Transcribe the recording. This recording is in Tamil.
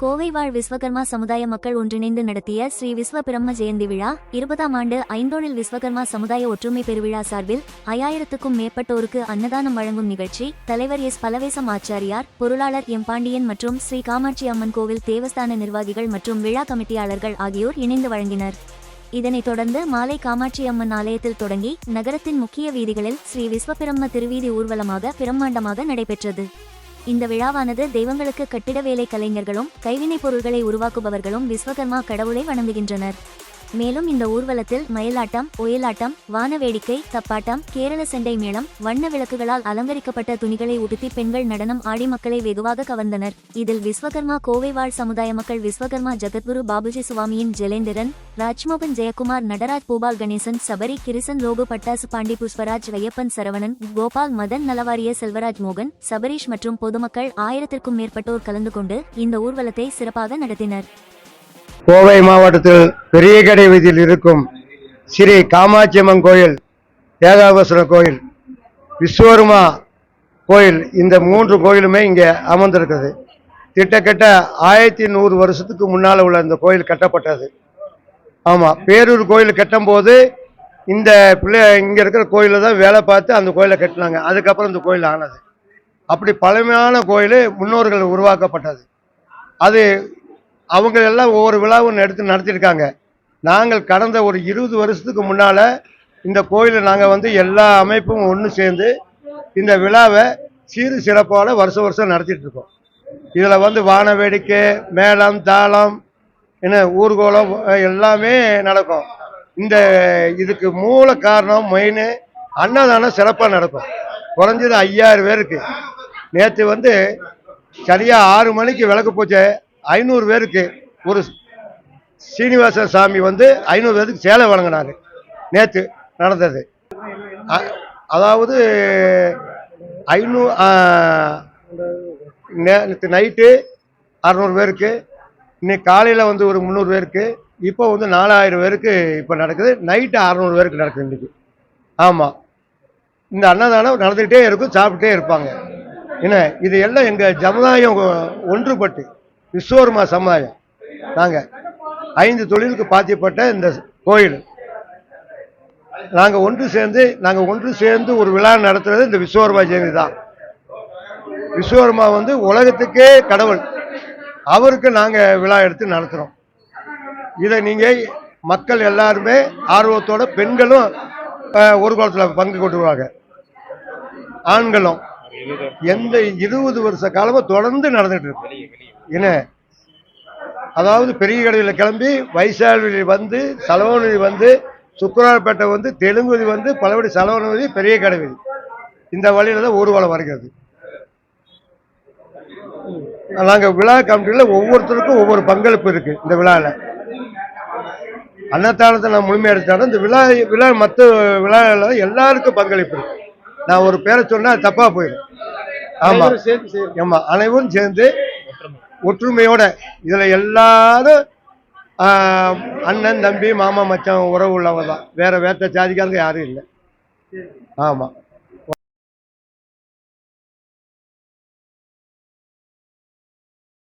கோவை வாழ் விஸ்வகர்மா சமுதாய மக்கள் ஒன்றிணைந்து நடத்திய ஸ்ரீ விஸ்வ பிரம்ம ஜெயந்தி விழா இருபதாம் ஆண்டு ஐந்தோனில் விஸ்வகர்மா சமுதாய ஒற்றுமை பெருவிழா சார்பில் ஐயாயிரத்துக்கும் மேற்பட்டோருக்கு அன்னதானம் வழங்கும் நிகழ்ச்சி தலைவர் எஸ். பலவேசம் ஆச்சாரியார் பொருளாளர் எம். பாண்டியன் மற்றும் ஸ்ரீ காமாட்சி அம்மன் கோவில் தேவஸ்தான நிர்வாகிகள் மற்றும் விழா கமிட்டியாளர்கள் ஆகியோர் இணைந்து வழங்கினர். இதனைத் தொடர்ந்து மாலை காமாட்சி அம்மன் ஆலயத்தில் தொடங்கி நகரத்தின் முக்கிய வீதிகளில் ஸ்ரீ விஸ்வபிரம்ம திருவீதி ஊர்வலமாக பிரம்மாண்டமாக நடைபெற்றது. இந்த விழாவானது தெய்வங்களுக்கு கட்டிட வேலை கலைஞர்களும் கைவினைப் பொருள்களை உருவாக்குபவர்களும் விஸ்வகர்மா கடவுளை வணங்குகின்றனர். மேலும் இந்த ஊர்வலத்தில் மயிலாட்டம் ஒயிலாட்டம் வானவேடிக்கை தப்பாட்டம் கேரள செண்டை மேளம் வண்ண விளக்குகளால் அலங்கரிக்கப்பட்ட துணிகளை உடுத்தி பெண்கள் நடனம் ஆடி மக்களை வெகுவாக கவர்ந்தனர். இதில் விஸ்வகர்மா கோவை வாழ் சமுதாய மக்கள் விஸ்வகர்மா ஜெகத்குரு பாபுஜி சுவாமியின் ஜெலேந்திரன் ராஜ்மோகன் ஜெயக்குமார் நடராஜ் பூபால் கணேசன் சபரி கிரிசன் லோகு பட்டாசு பாண்டி புஷ்பராஜ் வையப்பன் சரவணன் கோபால் மதன் நலவாரிய செல்வராஜ் மோகன் சபரீஷ் மற்றும் பொதுமக்கள் ஆயிரத்திற்கும் மேற்பட்டோர் கலந்து கொண்டு இந்த ஊர்வலத்தை சிறப்பாக நடத்தினர். கோவை மாவட்டத்தில் பெரிய கடை வீதியில் இருக்கும் ஸ்ரீ காமாட்சியம்மன் கோயில் ஏகாபசுர கோயில் விஸ்வருமா கோயில் இந்த மூன்று கோயிலுமே இங்கே அமர்ந்திருக்குது கிட்டத்தட்ட ஆயிரத்தி நூறு வருஷத்துக்கு முன்னால் உள்ள இந்த கோயில் கட்டப்பட்டது. ஆமாம் பேரூர் கோயில் கட்டும்போது இந்த பிள்ளை இங்கே இருக்கிற கோயிலில் தான் வேலை பார்த்து அந்த கோயிலை கட்டினாங்க. அதுக்கப்புறம் இந்த கோயில் ஆனது. அப்படி பழமையான கோயில் முன்னோர்கள் உருவாக்கப்பட்டது. அது அவங்க எல்லாம் ஒவ்வொரு விழாவும் எடுத்து நடத்தியிருக்காங்க. நாங்கள் கடந்த ஒரு இருபது வருஷத்துக்கு முன்னால் இந்த கோயிலை நாங்கள் வந்து எல்லா அமைப்பும் ஒன்று சேர்ந்து இந்த விழாவை சீறு சிறப்போட வருஷம் வருஷம் நடத்திட்டு இருக்கோம் இதில் வந்து வான வேடிக்கை மேளம் தாளம் என்ன ஊர்கோலம் எல்லாமே நடக்கும். இந்த இதுக்கு மூல காரணம் மெயின் அன்னதானம் சிறப்பாக நடக்கும். குறைஞ்சது ஐயாயிரம் பேருக்கு. நேற்று வந்து சரியாக ஆறு மணிக்கு விளக்கு பூஜை ஐநூறு பேருக்கு ஒரு சீனிவாச சாமி வந்து ஐநூறு பேருக்கு சேலை வழங்கினார். நேற்று நடந்தது. அதாவது ஐநூ நேற்று நைட்டு அறநூறு பேருக்கு இன்னைக்கு காலையில் வந்து ஒரு முந்நூறு பேருக்கு இப்போ வந்து நாலாயிரம் பேருக்கு இப்போ நடக்குது. நைட்டு அறநூறு பேருக்கு நடக்குது இன்றைக்கி ஆமாம் இந்த அன்னதானம் நடந்துக்கிட்டே இருக்கும் சாப்பிட்டே இருப்பாங்க. என்ன இது எல்லாம் எங்கள் சமுதாயம் ஒன்றுபட்டு விஸ்வகர்மா சமுதாயம் நாங்கள் ஐந்து தொழிலுக்கு பாத்தியப்பட்ட இந்த கோயில். நாங்கள் ஒன்று சேர்ந்து நாங்கள் ஒன்று சேர்ந்து ஒரு விழா நடத்துறது இந்த விஸ்வகர்மா ஜெயந்தி தான். விஸ்வகர்மா வந்து உலகத்துக்கே கடவுள். அவருக்கு நாங்கள் விழா எடுத்து நடத்துகிறோம் இதை நீங்கள் மக்கள் எல்லாருமே ஆர்வத்தோட பெண்களும் ஒரு குளத்தில் பங்கு கொண்டுருவாங்க. ஆண்களும் எந்த இருபது வருஷ காலமும் தொடர்ந்து நடந்துட்டு இருக்கு. என்ன? அதாவது பெரிய கடையில் கிளம்பி வைசாலி வந்து சலவனி வந்து சுக்கராப்பேட்டை வந்து தெலுங்குதி வந்து பலபடி சலவனதி பெரிய கடை வீதி இந்த வழியில தான் ஊர்வலம் வருகிறது நாங்கள் விழா கமிட்டியில் ஒவ்வொருத்தருக்கும் ஒவ்வொரு பங்களிப்பு இருக்கு இந்த விழாவில் அன்னதானத்தை நான் முழுமையாக எடுத்தாலும் இந்த விழா விழா மற்ற விழாவில் எல்லாருக்கும் பங்களிப்பு இருக்கு. நான் ஒரு பேரை சொன்னா அது தப்பா போயிடும். ஆமா. ஆமா அனைவரும் சேர்ந்து ஒற்றுமையோட இதில் எல்லாரும் அண்ணன் தம்பி மாமா மச்சான் உறவு உள்ளவங்க தான். வேறு வேற்ற ஜாதிக்காரங்க யாரும் இல்லை. ஆமாம்